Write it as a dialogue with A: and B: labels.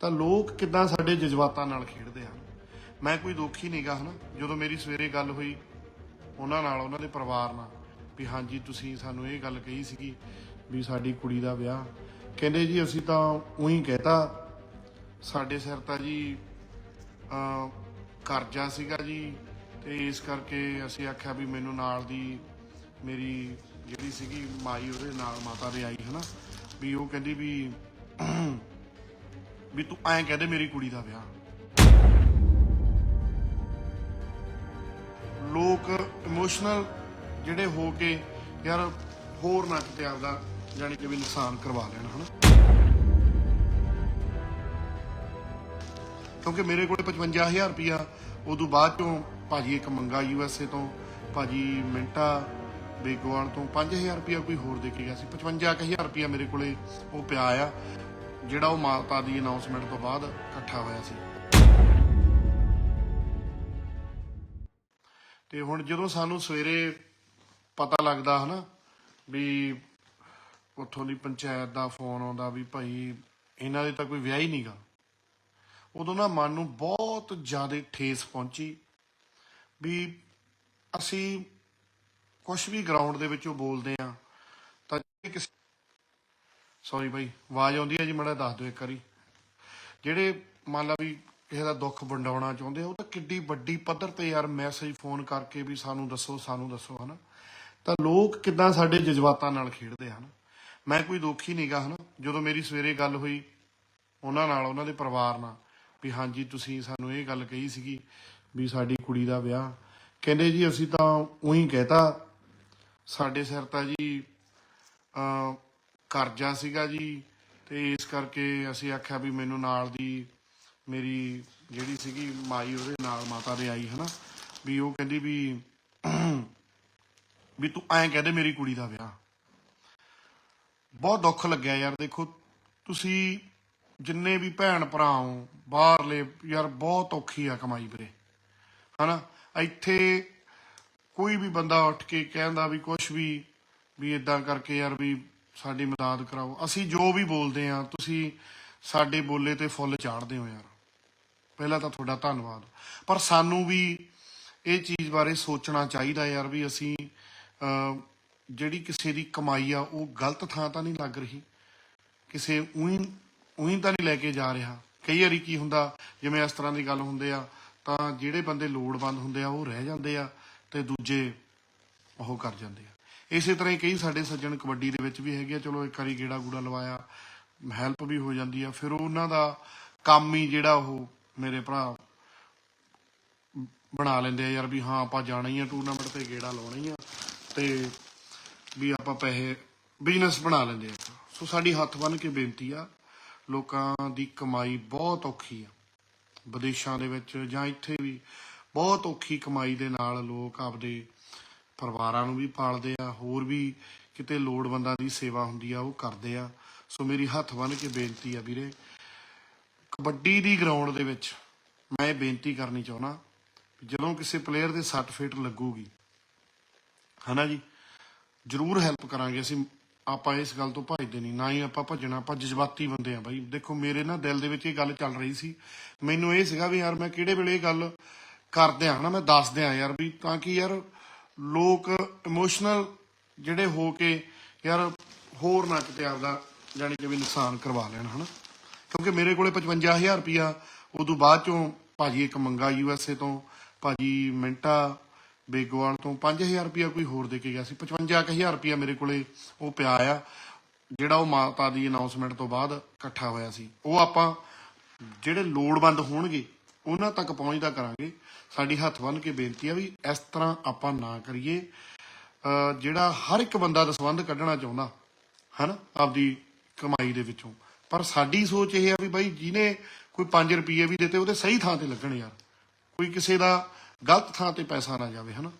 A: ਤਾਂ ਲੋਕ ਕਿੱਦਾਂ ਸਾਡੇ ਜਜ਼ਬਾਤਾਂ ਨਾਲ ਖੇਡਦੇ ਹਨ? ਮੈਂ ਕੋਈ ਦੋਖੀ ਨਹੀਂਗਾ ਹਨਾ? ਜਦੋਂ ਮੇਰੀ ਸਵੇਰੇ ਗੱਲ ਹੋਈ, ਉਹਨਾਂ ਨਾਲ, ਉਹਨਾਂ ਦੇ ਪਰਿਵਾਰ ਨਾਲ, ਵੀ ਹਾਂਜੀ, ਤੁਸੀਂ ਸਾਨੂੰ ਇਹ ਗੱਲ ਕਹੀ ਸੀਗੀ ਵੀ ਸਾਡੀ ਕੁੜੀ ਦਾ ਵਿਆਹ। ਕਹਿੰਦੇ ਜੀ, ਅਸੀਂ ਤਾਂ ਉਹੀ ਕਹਿਤਾ, ਸਾਡੇ ਸਿਰ ਤਾਂ ਜੀ ਕਰਜ਼ਾ ਸੀਗਾ ਜੀ, ਤੇ ਇਸ ਕਰਕੇ ਅਸੀਂ ਆਖਿਆ ਵੀ ਮੈਨੂੰ ਨਾਲ ਦੀ ਮੇਰੀ ਜਿਹੜੀ ਸੀਗੀ ਮਾਈ, ਉਹਦੇ ਨਾਲ ਮਾਤਾ ਦੇ ਆਈ, ਹਨਾ? ਵੀ ਉਹ ਕਹਿੰਦੀ ਵੀ ਵੀ ਤੂੰ ਐਂ ਕਹਦੇ ਮੇਰੀ ਕੁੜੀ ਦਾ ਵਿਆਹ। ਲੋਕ ਇਮੋਸ਼ਨਲ ਜਿਹੜੇ ਹੋ ਕੇ ਯਾਰ ਹੋਰ ਨਾ ਕਿਤੇ ਆਪਦਾ ਜਾਣੀ ਕਿ ਵੀ ਨੁਕਸਾਨ ਕਰਵਾ ਲੈਣ, ਹਨਾ? ਕਿਉਂਕਿ ਮੇਰੇ ਕੋਲ 55000 ਰੁਪਇਆ ਉਦੋਂ ਬਾਅਦ ਚੋਂ ਭਾਜੀ ਇੱਕ ਮੰਗਾ ਯੂਐਸਏ ਤੋਂ, ਭਾਜੀ ਮਿੰਟਾ ਬੇਗਵਾਲ ਤੋਂ 5000 ਰੁਪਇਆ ਕੋਈ ਹੋਰ ਦੇ ਕੇ ਗਿਆ ਸੀ। 55000 ਰੁਪਇਆ ਮੇਰੇ ਕੋਲੇ ਉਹ ਪਿਆ ਆ। ਜਿਹੜਾ ਉਹ ਮਾਤਾ ਦੀ ਅਨਾਉਂਸਮੈਂਟ ਤੋਂ ਬਾਅਦ ਇਕੱਠਾ ਹੋਇਆ ਸੀ। ਤੇ ਹੁਣ ਜਦੋਂ ਸਾਨੂੰ ਸਵੇਰੇ ਪਤਾ ਲੱਗਦਾ ਹਨਾ ਵੀ ਉੱਥੋਂ ਦੀ ਪੰਚਾਇਤ ਦਾ ਫੋਨ ਆਉਂਦਾ ਵੀ ਭਾਈ ਇਹਨਾਂ ਦੇ ਤਾਂ ਕੋਈ ਵਿਆਹ ਹੀ ਨਹੀਂਗਾ ਉਦੋਂ ਨਾ ਮਨ ਨੂੰ ਬਹੁਤ ਜ਼ਿਆਦਾ ਠੇਸ ਪਹੁੰਚੀ ਵੀ ਅਸੀਂ ਕੁਝ ਵੀ ਗਰਾਊਂਡ ਦੇ ਵਿੱਚੋਂ ਬੋਲਦੇ ਆ ਤਾਂ ਕਿਸੇ ਸੌਰੀ ਭਾਈ ਆਵਾਜ਼ ਆਉਂਦੀ ਹੈ ਜੀ ਮੜਾ ਦੱਸ ਦਿਓ ਇੱਕ ਵਾਰੀ। ਜਿਹੜੇ ਮੰਨ ਲਾ ਵੀ ਕਿਸੇ ਦਾ ਦੁੱਖ ਵੰਡਾਉਣਾ ਚਾਹੁੰਦੇ ਆ ਉਹ ਤਾਂ ਕਿੱਡੀ ਵੱਡੀ ਪੱਧਰ ਤੇ ਯਾਰ ਮੈਸੇਜ ਫੋਨ ਕਰਕੇ ਵੀ ਸਾਨੂੰ ਦੱਸੋ ਸਾਨੂੰ ਦੱਸੋ ਹਨਾ? ਤਾਂ ਲੋਕ ਕਿੱਦਾਂ ਸਾਡੇ ਜਜ਼ਬਾਤਾਂ ਨਾਲ ਖੇਡਦੇ ਹਨ? ਮੈਂ ਕੋਈ ਦੋਖੀ ਨਹੀਂਗਾ ਹਨਾ? ਜਦੋਂ ਮੇਰੀ ਸਵੇਰੇ ਗੱਲ ਹੋਈ ਉਹਨਾਂ ਨਾਲ ਉਹਨਾਂ ਦੇ ਪਰਿਵਾਰ ਨਾਲ ਵੀ ਹਾਂਜੀ ਤੁਸੀਂ ਸਾਨੂੰ ਇਹ ਗੱਲ ਕਹੀ ਸੀਗੀ ਵੀ ਸਾਡੀ ਕੁੜੀ ਦਾ ਵਿਆਹ। ਕਹਿੰਦੇ ਜੀ ਅਸੀਂ ਤਾਂ ਉਹੀ ਕਹਿਤਾ ਸਾਡੇ ਸਿਰ ਤਾਂ ਜੀ ਅਹ, ਕਰਜ਼ਾ ਸੀਗਾ ਜੀ ਤੇ ਇਸ ਕਰਕੇ ਅਸੀਂ ਆਖਿਆ ਵੀ ਮੈਨੂੰ ਨਾਲ ਦੀ ਮੇਰੀ ਜਿਹੜੀ ਸੀਗੀ ਮਾਈ ਉਹਦੇ ਨਾਲ ਮਾਤਾ ਦੇ ਆਈ, ਹਨਾ? ਵੀ ਉਹ ਕਹਿੰਦੀ ਵੀ ਵੀ ਤੂੰ ਐਂ ਕਹਦੇ ਮੇਰੀ ਕੁੜੀ ਦਾ ਵਿਆਹ। ਬਹੁਤ ਦੁੱਖ ਲੱਗਿਆ ਯਾਰ, ਦੇਖੋ, ਤੁਸੀਂ ਜਿੰਨੇ ਵੀ ਭੈਣ ਭਰਾ ਹੋ, ਬਾਹਰਲੇ, ਯਾਰ ਬਹੁਤ ਔਖੀ ਆ ਕਮਾਈ ਵੀਰੇ, ਹਨਾ? ਇੱਥੇ ਕੋਈ ਵੀ ਬੰਦਾ ਉੱਠ ਕੇ ਕਹਿੰਦਾ ਵੀ ਕੁਝ ਵੀ ਵੀ ਇਦਾਂ ਕਰਕੇ ਯਾਰ ਵੀ ਸਾਡੀ ਮਦਦ ਕਰਾਓ। ਅਸੀਂ ਜੋ ਵੀ ਬੋਲਦੇ ਆ ਤੁਸੀਂ ਸਾਡੇ ਬੋਲੇ ਤੇ ਫੁੱਲ ਚਾੜਦੇ ਹੋ ਯਾਰ। ਪਹਿਲਾਂ ਤਾਂ ਤੁਹਾਡਾ ਧੰਨਵਾਦ। ਪਰ ਸਾਨੂੰ ਵੀ ਇਹ ਚੀਜ਼ ਬਾਰੇ ਸੋਚਣਾ ਚਾਹੀਦਾ ਯਾਰ ਵੀ ਅਸੀਂ ਜਿਹੜੀ ਕਿਸੇ ਦੀ ਕਮਾਈ ਆ, ਉਹ ਗਲਤ ਥਾਂ ਤਾਂ ਨਹੀਂ ਲੱਗ ਰਹੀ। ਕਿਸੇ ਉਹੀ ਉਹੀ ਤਾਂ ਨਹੀਂ ਲੈ ਕੇ ਜਾ ਰਿਹਾ। ਕਈ ਵਾਰੀ ਕੀ ਹੁੰਦਾ, ਜਿਵੇਂ ਇਸ ਤਰ੍ਹਾਂ ਦੀ ਗੱਲ ਹੁੰਦੇ ਆ, ਤਾਂ ਜਿਹੜੇ ਬੰਦੇ ਲੋੜਵੰਦ ਹੁੰਦੇ ਆ, ਉਹ ਰਹਿ ਜਾਂਦੇ ਆ ਤੇ ਦੂਜੇ ਉਹ ਕਰ ਜਾਂਦੇ ਆ। ਇਸੇ ਤਰ੍ਹਾਂ ਹੀ ਕਈ ਸਾਡੇ ਸੱਜਣ ਕਬੱਡੀ ਦੇ ਵਿੱਚ ਵੀ ਹੈਗੇ ਆ। ਚਲੋ ਇੱਕ ਵਾਰੀ ਗੇੜਾ ਗੂੜਾ ਲਵਾਇਆ ਹੈਲਪ ਵੀ ਹੋ ਜਾਂਦੀ ਆ। ਫਿਰ ਉਹਨਾਂ ਦਾ ਕੰਮ ਹੀ ਜਿਹੜਾ ਉਹ ਮੇਰੇ ਭਰਾ ਬਣਾ ਲੈਂਦੇ ਆ ਯਾਰ ਵੀ ਹਾਂ, ਆਪਾਂ ਜਾਣਾ ਹੀ ਆ ਟੂਰਨਾਮੈਂਟ ਤੇ, ਗੇੜਾ ਲਾਉਣਾ ਹੀ ਆ ਤੇ ਵੀ ਆਪਾਂ ਪੈਸੇ ਬਿਜ਼ਨਸ ਬਣਾ ਲੈਂਦੇ ਆ। ਸੋ ਸਾਡੀ ਹੱਥ ਬੰਨ ਕੇ ਬੇਨਤੀ ਆ, ਲੋਕਾਂ ਦੀ ਕਮਾਈ ਬਹੁਤ ਔਖੀ ਆ। ਵਿਦੇਸ਼ਾਂ ਦੇ ਵਿੱਚ ਜਾਂ ਇੱਥੇ ਵੀ ਬਹੁਤ ਔਖੀ ਕਮਾਈ ਦੇ ਨਾਲ ਲੋਕ ਆਪਦੇ ਪਰਿਵਾਰਾਂ ਨੂੰ ਵੀ ਪਾਲਦੇ ਆ, ਹੋਰ ਵੀ ਕਿਤੇ ਲੋੜਵੰਦਾਂ ਦੀ ਸੇਵਾ ਹੁੰਦੀ ਆ, ਉਹ ਕਰਦੇ ਆ। ਸੋ ਮੇਰੀ ਹੱਥ ਬੰਨ ਕੇ ਬੇਨਤੀ ਆ ਵੀਰੇ, ਕਬੱਡੀ ਦੀ ਗਰਾਊਂਡ ਦੇ ਵਿੱਚ ਮੈਂ ਇਹ ਬੇਨਤੀ ਕਰਨੀ ਚਾਹੁੰਦਾ ਜਦੋਂ ਕਿਸੇ ਪਲੇਅਰ ਦੇ ਸੱਟ ਫੇਟ ਲੱਗੂਗੀ, ਹਨਾ ਜੀ? ਜ਼ਰੂਰ ਹੈਲਪ ਕਰਾਂਗੇ ਅਸੀਂ। ਆਪਾਂ ਇਸ ਗੱਲ ਤੋਂ ਭੱਜਦੇ ਨਹੀਂ, ਨਾ ਹੀ ਆਪਾਂ ਭੱਜਣਾ, ਆਪਾਂ ਜਜ਼ਬਾਤੀ ਬੰਦੇ ਆ ਬਾਈ। ਦੇਖੋ, ਮੇਰੇ ਨਾ ਦਿਲ ਦੇ ਵਿੱਚ ਇਹ ਗੱਲ ਚੱਲ ਰਹੀ ਸੀ। ਮੈਨੂੰ ਇਹ ਸੀਗਾ ਵੀ ਯਾਰ ਮੈਂ ਕਿਹੜੇ ਵੇਲੇ ਇਹ ਗੱਲ ਕਰਦੇ ਆ ਨਾ, ਮੈਂ ਦੱਸਦੇ ਆ ਯਾਰ ਵੀ ਤਾਂ ਕਿ ਯਾਰ ਲੋਕ ਇਮੋਸ਼ਨਲ ਜਿਹੜੇ ਹੋ ਕੇ ਯਾਰ ਹੋਰ ਨਾ ਕਿਤੇ ਆਪਦਾ ਜਾਣੀ ਕਿ ਵੀ ਨੁਕਸਾਨ ਕਰਵਾ ਲੈਣ, ਹਨਾ? ਕਿਉਂਕਿ ਮੇਰੇ ਕੋਲੇ 55000 ਰੁਪਇਆ ਉਦੋਂ ਬਾਅਦ ਚੋਂ ਭਾਜੀ ਇੱਕ ਮੰਗਾ ਯੂਐਸਏ ਤੋਂ, ਭਾਜੀ ਮਿੰਟਾ ਬੇਗਵਾਲ ਤੋਂ 5000 ਰੁਪਇਆ ਕੋਈ ਹੋਰ ਦੇ ਕੇ ਗਿਆ ਸੀ। 55000 ਰੁਪਇਆ ਮੇਰੇ ਕੋਲੇ ਉਹ ਪਿਆ ਆ, ਜਿਹੜਾ ਉਹ ਮਾਤਾ ਦੀ ਅਨਾਉਂਸਮੈਂਟ ਤੋਂ ਬਾਅਦ ਇਕੱਠਾ ਹੋਇਆ ਸੀ। ਉਹ ਆਪਾਂ ਜਿਹੜੇ ਲੋੜਵੰਦ ਹੋਣਗੇ ਉਹਨਾਂ ਤੱਕ ਪਹੁੰਚਦਾ ਕਰਾਂਗੇ। ਸਾਡੀ ਹੱਥ ਬੰਨ ਕੇ ਬੇਨਤੀ ਆ ਵੀ ਇਸ ਤਰ੍ਹਾਂ ਆਪਾਂ ਨਾ ਕਰੀਏ। ਅਹ ਜਿਹੜਾ ਹਰ ਇੱਕ ਬੰਦਾ ਦਾ ਦਸਵੰਧ ਕੱਢਣਾ ਚਾਹੁੰਦਾ, ਹਨਾ, ਆਪਦੀ ਕਮਾਈ ਦੇ ਵਿੱਚੋਂ। ਪਰ ਸਾਡੀ ਸੋਚ ਇਹ ਆ ਵੀ ਬਾਈ ਜਿਹਨੇ ਕੋਈ 5 ਰੁਪਏ ਵੀ ਦਿੱਤੇ, ਉਹਦੇ ਸਹੀ ਥਾਂ ਤੇ ਲੱਗਣ ਯਾਰ। ਕੋਈ ਕਿਸੇ ਦਾ ਗਲਤ ਥਾਂ ਤੇ ਪੈਸਾ ਨਾ ਜਾਵੇ, ਹਨਾ।